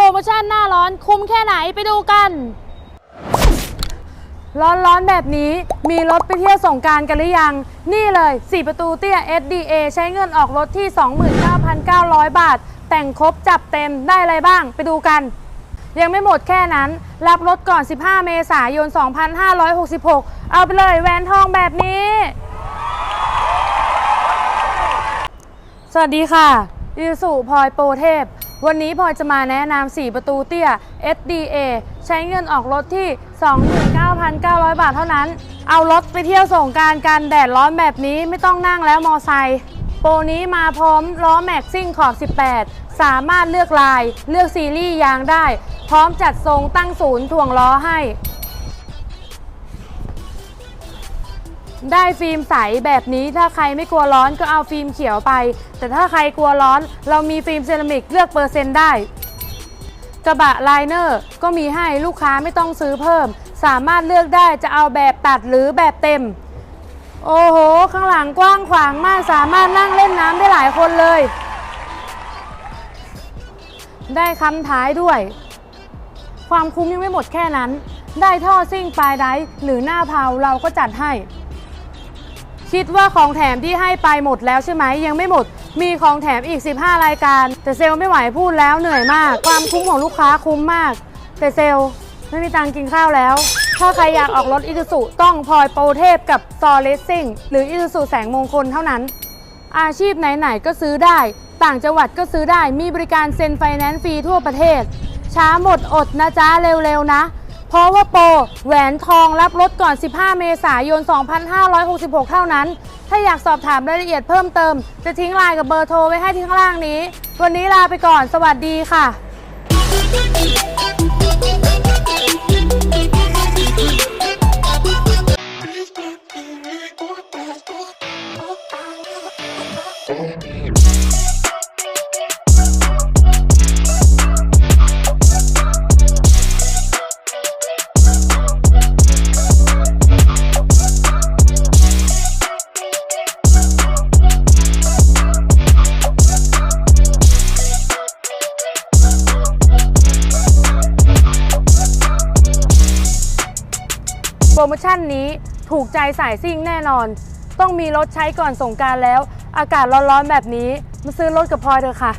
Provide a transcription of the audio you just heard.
โปรโมชั่นหน้าร้อนคุ้มแค่ไหนไปดูกัน ร้อนๆแบบนี้มีรถไปเที่ยวสงกรารกันหรือยัง นี่เลย 4 ประตูเตี้ย SDA ใช้เงินออกรถที่ 29,900 บาท แต่งครบจับเต็มได้อะไรบ้างไปดูกัน ยังไม่หมดแค่นั้น รับรถก่อน 15 เมษายน 2566 เอาไปเลยแหวนทองแบบนี้ สวัสดีค่ะอิสุพลอยโปรเทพ วันนี้พลอยจะมาแนะนำ4 ประตูเตี้ย SDA ใช้เงินออกรถที่ 29,900 บาทเท่านั้น เอารถไปเที่ยวส่งการกันแดดร้อนแบบนี้ไม่ต้องนั่งแล้วมอไซค์โปรนี้มาพร้อมล้อแม็กซิ่งขอบ 18 สามารถเลือกลาย เลือกซีรีส์ยางได้ พร้อมจัดทรงตั้งศูนย์ถ่วงล้อให้ ได้ฟิล์มใสแบบนี้ถ้าใครไม่กลัวร้อนก็เอาฟิล์มเขียวไป แต่ถ้าใครกลัวร้อน เรามีฟิล์มเซรามิกเลือกเปอร์เซ็นต์ได้ กระบะไลเนอร์ก็มีให้ลูกค้าไม่ต้องซื้อเพิ่ม สามารถเลือกได้จะเอาแบบตัดหรือแบบเต็ม โอ้โห ข้างหลังกว้างขวางมากสามารถนั่งเล่นน้ำได้หลายคนเลย ได้คำท้ายด้วย ความคุ้มยังไม่หมดแค่นั้น ได้ท่อซิ่งปลายไดหรือหน้าเพาเราก็จัดให้ คิดว่าของแถมที่ให้ไปหมดแล้วใช่ไหมยังไม่หมด มีของแถมอีก 15 รายการ แต่เซลล์ไม่ไหวพูดแล้วเหนื่อยมาก ความคุ้มของลูกค้าคุ้มมาก แต่เซลล์ไม่มีตังกินข้าวแล้ว ถ้าใครอยากออกรถอี u ู u ต้องพลอยโปรเทพกับซอเลสซิ่งหรืออี u ู u แสงมงคลเท่านั้น อาชีพไหนๆก็ซื้อได้ ต่างจังหวัดก็ซื้อได้มีบริการเซ็นไฟแนนซ์ฟรีทั่วประเทศ ช้าหมดอดนะจ๊ะเร็วๆนะ เพราะว่าโปรแหวนทองรับรถก่อน 15 เมษายน 2566 เท่านั้น ถ้าอยากสอบถามรายละเอียดเพิ่มเติม จะทิ้งไลน์กับเบอร์โทรไว้ให้ที่ข้างล่างนี้ วันนี้ลาไปก่อน สวัสดีค่ะ รโมชั่นนี้ถูกใจสายซิ่งแน่นอน ต้องมีรถใช้ก่อนสงการแล้ว อากาศร้อนๆแบบนี้ มาซื้อรถกับพลอยเถอะค่ะ